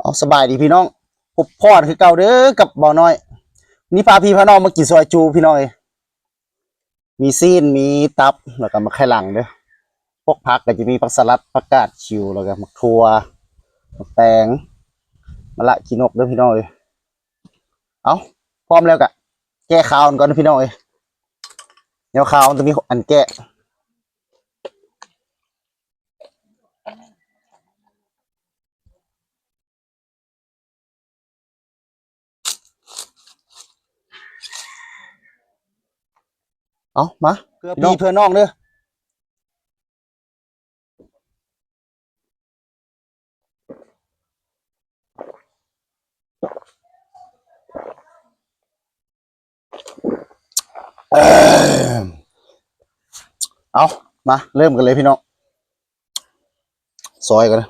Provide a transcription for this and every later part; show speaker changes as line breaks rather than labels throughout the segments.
เอาสบายดีพี่น้องพบพอดคือเก่าเด้อกับบ่าวน้อย นี่พาพี่พาน้องมากินซอยจูพี่น้อย มีซีนมีตับแล้วก็มาไข่หลังเด้อพวกผักก็จะมีผักสลัดผักกาดชิวแล้วก็มะทั่วมะแตงมะละขีนกเด้อพี่น้องเอ้ยเอาพร้อมแล้วกะแก้ข้าวก่อนนะพี่น้อยเดี๋ยวข้าวมันจะมีอันแก้ เอามาเพื่อพี่เพื่อน้องเด้อเอิ่มเอามา เริ่มกันเลยพี่น้อง ซอยกันนะ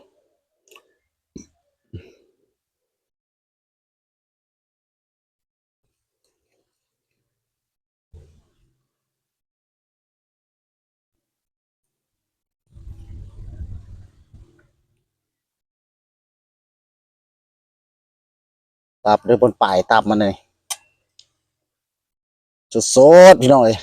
ตับด้วยบนปลายตับมันเลยสดๆพี่น้องเอ้ย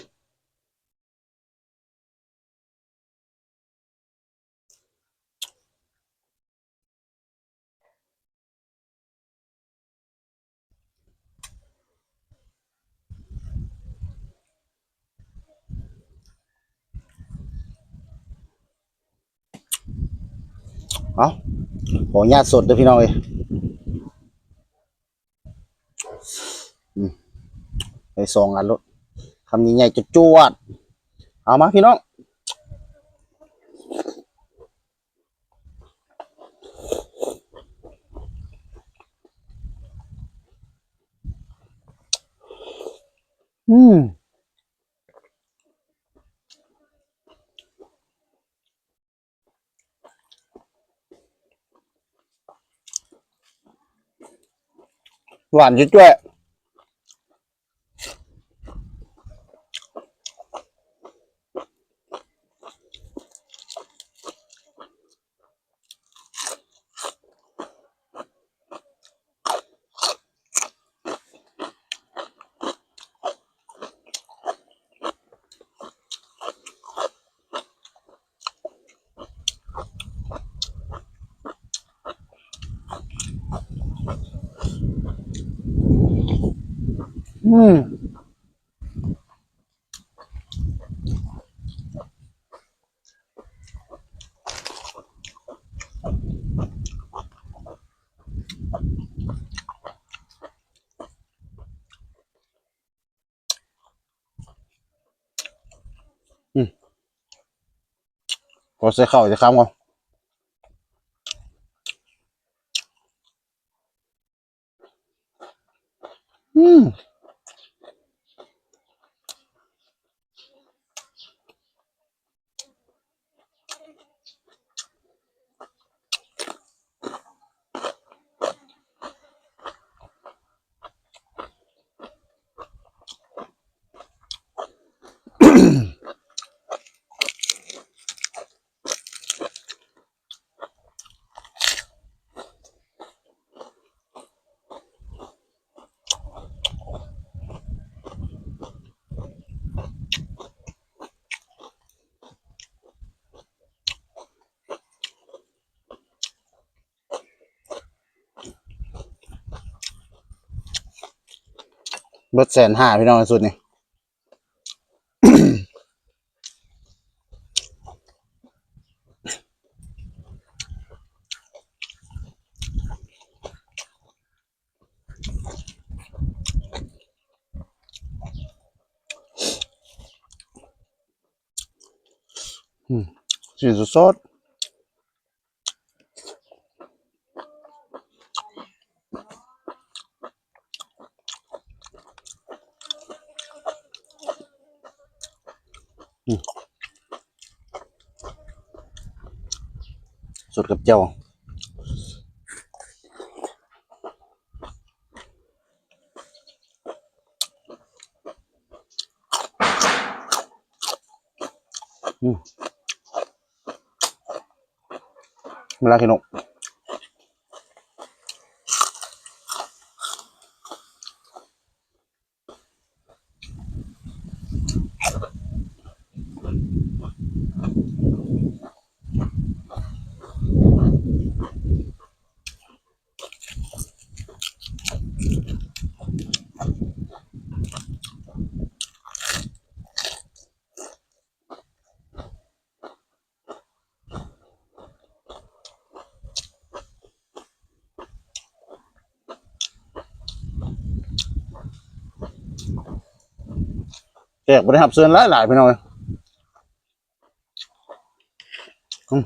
เอาขออนุญาตสดเด้อพี่น้องเอ้ยอืม ไปสองอันรถคำนี้ใหญ่จะจวด เอามาพี่น้องอืมหวานจุ๊ยๆ อืมพอใส่ข้าวจะค้ำก่อนอืม เบิดแสนห้าพี่น้องสุดนี่อืมสีสด สดกับเจ้ามาลาคินก กบริหับเชิญหลายหลายๆพี่น้อยอืม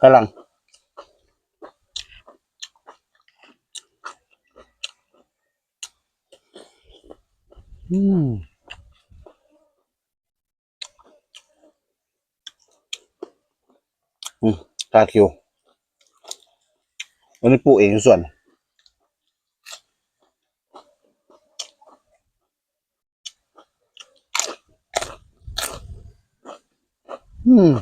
กำลังอืมอืมกาคิววันนี้ปลูกเองส่วน อืม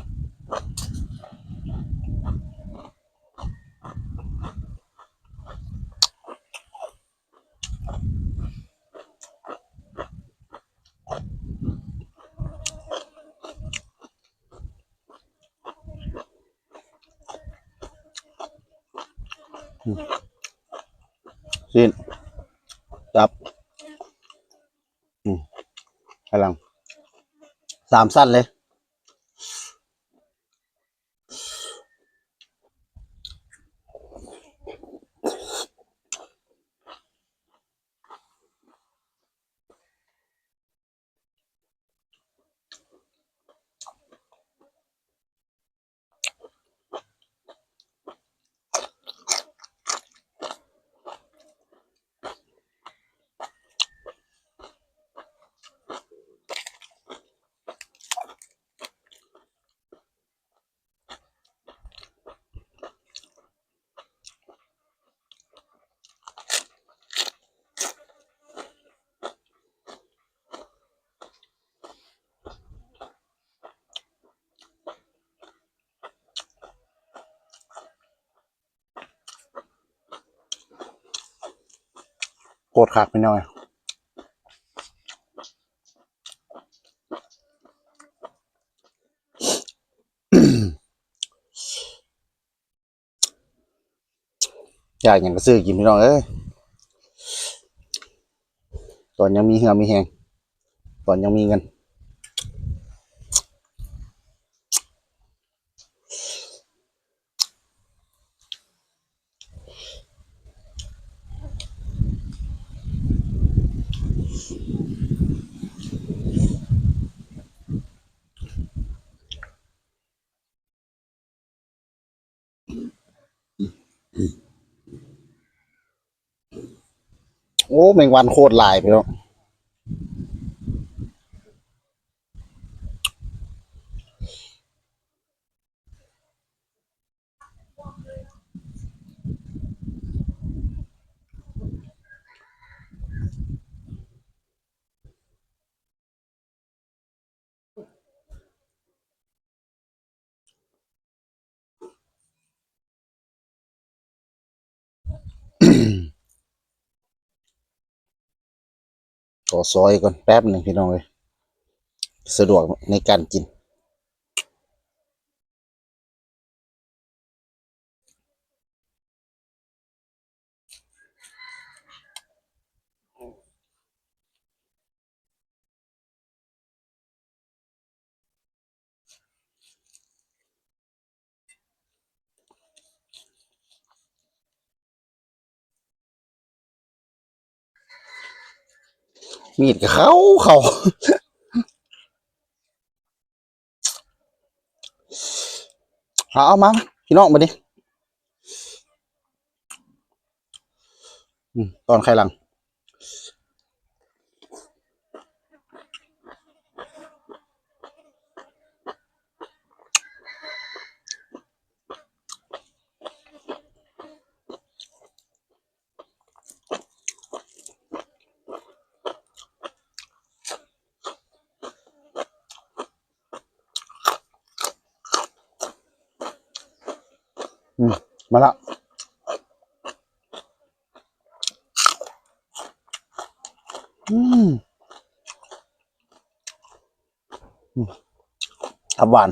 สิ้นจับอืมกำลังสามสั้นเลย โกดคักไปหน่อยอยากอย่างก็ซื้อกินพี่น้องเอ้ยตอนยังมีเหือมีแหงตอนยังมีเงิน โอ้แมงวันโคตรลายพี่น้อง ขอซอยก่อนแป๊บหนึ่งพี่น้องเลย สะดวกในการกิน มีดเขาเขาเอาเอามาพี่น้องมาดิตอนใครหลัง มาละอืมอืมทับหวาน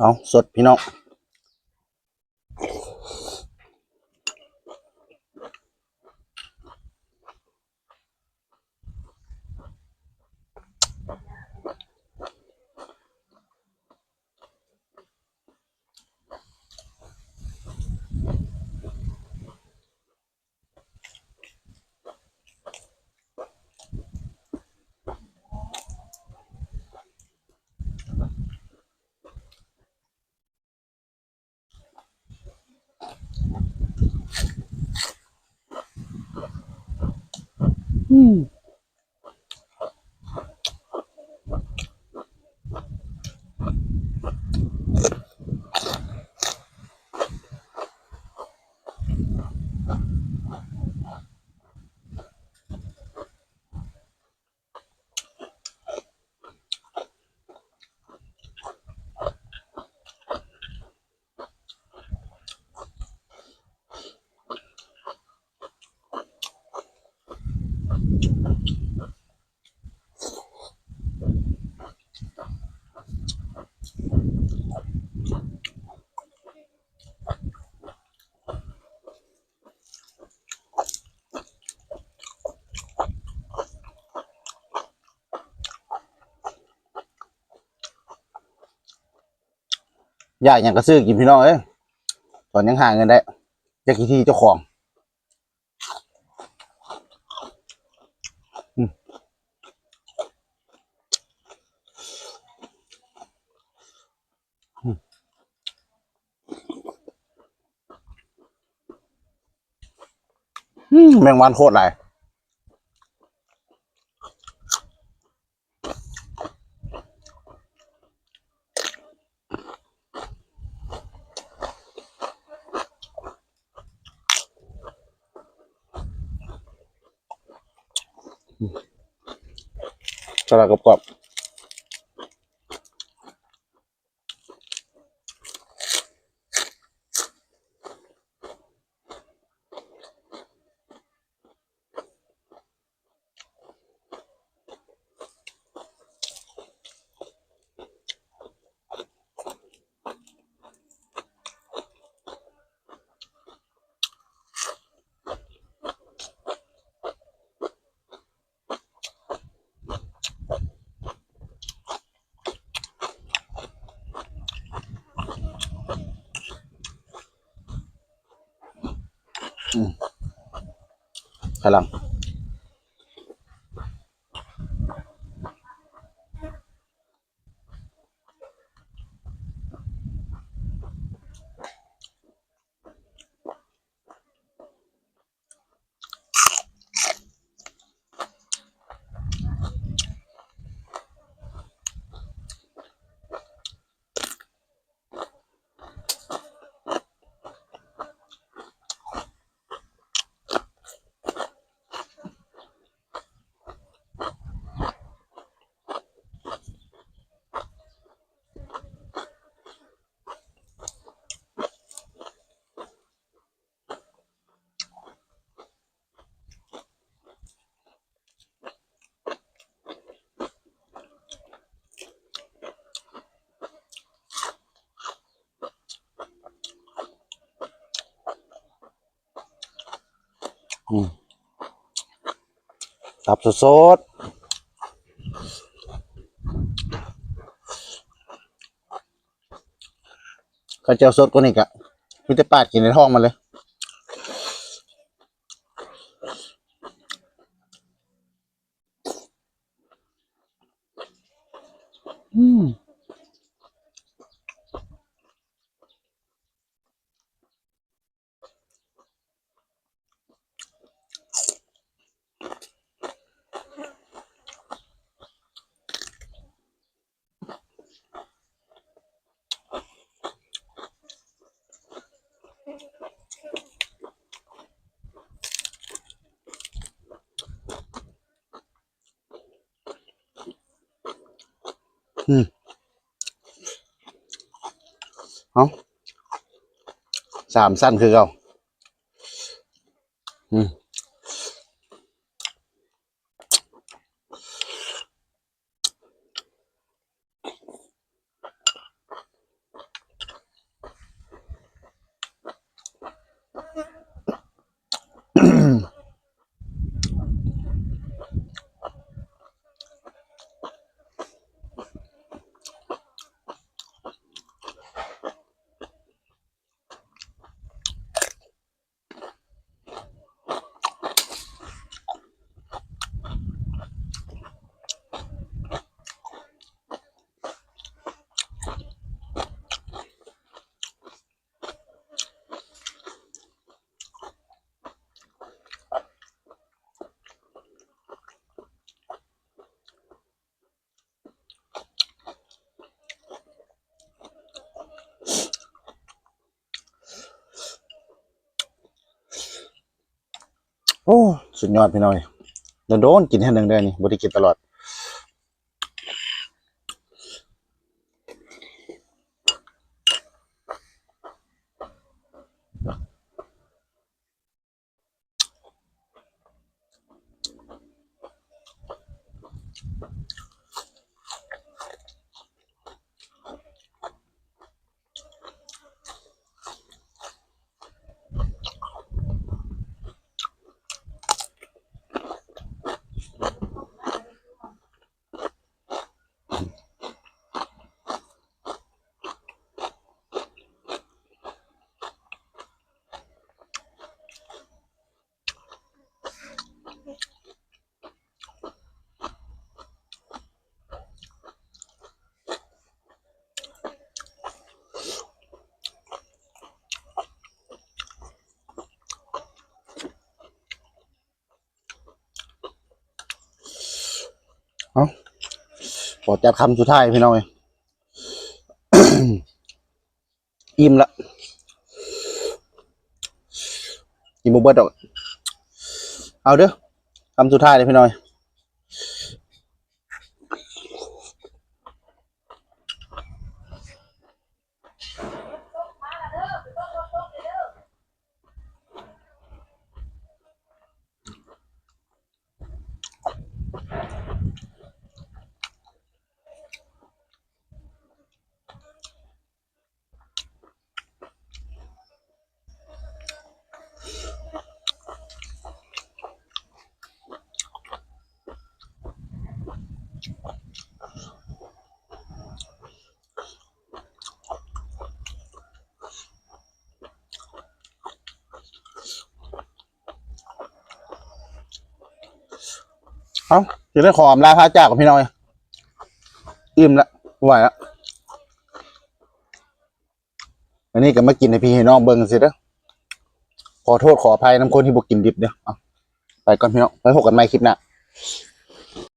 เอาสดพี่น้อง อื ยากอย่างกระซื้อกินพี่น้องเอ้ยตอนยังหาเงินได้จะกี่ที่เจ้าของอืมแมงวันโคตรหลาย สลัดกรอบ ๆ พลังอืมตับสดๆข้าวเจียวสดก็นี่กะมีแต่ปาดกินในท้องมันเลยอืม อืมเอาสามสั้นคือเขา อ้ สุดยอดพี่น้อยโดนๆกินแค่หนึ่งเดือนนี่บริกินตลอด ขอจับคำสุดท้ายพี่น้อยอิ่มละอิ่มบ่เบิดดอกเอาเด้อคำสุดท้ายเลยพี่น้อย เอาจะได้ขออำลาพระจากกับพี่น้อย อิ่มละไม่ไหวละอันนี้ก็มากินในพี่ให้น้องเบิ้งสิเด้อขอโทษขออภัยน้ำคนที่บกินดิบเด้อไปก่อนพี่น้องไว้พบกันใหม่คลิปหน้า